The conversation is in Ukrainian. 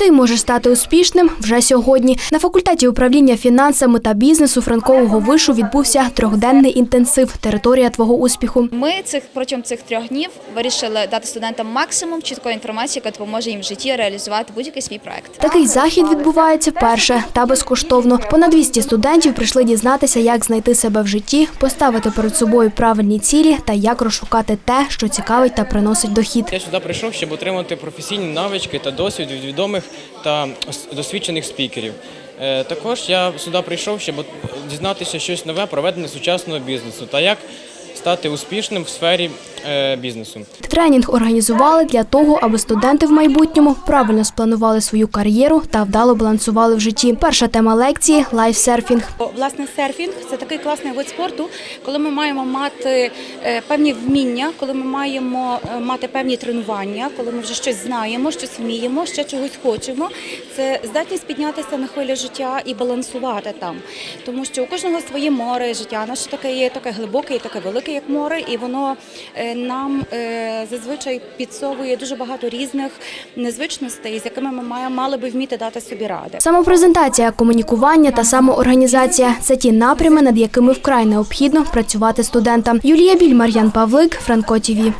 Ти можеш стати успішним вже сьогодні. На факультеті управління фінансами та бізнесу Франкового вишу відбувся трьохденний інтенсив Територія твого успіху. Ми цих протягом цих трьох днів вирішили дати студентам максимум чіткої інформації, яка допоможе їм в житті реалізувати будь-який свій проект. Такий захід відбувається вперше та безкоштовно. Понад 200 студентів прийшли дізнатися, як знайти себе в житті, поставити перед собою правильні цілі та як розшукати те, що цікавить та приносить дохід. Я сюди прийшов, щоб отримати професійні навички та досвід від відомих та досвідчених спікерів. Е, Також я сюди прийшов, щоб дізнатися щось нове про ведення сучасного бізнесу та як стати успішним в сфері е, бізнесу. Тренінг організували для того, аби студенти в майбутньому правильно спланували свою кар'єру та вдало балансували в житті. Перша тема лекції лайфсерфінг. Власне, серфінг це такий класний вид спорту, коли ми маємо мати е, певні вміння, коли ми маємо е, мати певні тренування, коли ми вже щось знаємо, щось вміємо, ще чогось хочемо. Це здатність піднятися на хвилі життя і балансувати там. Тому що у кожного своє море життя. Наше таке є таке глибоке і таке велике, як море, і воно е, нам е, зазвичай підсовує дуже багато різних незвичностей, з якими ми мали би вміти дати собі ради. Самопрезентація, комунікування та самоорганізація це ті напрями, над якими вкрай необхідно працювати студентам. Юлія Біль, Мар'ян Павлик, Франко ТІВІ.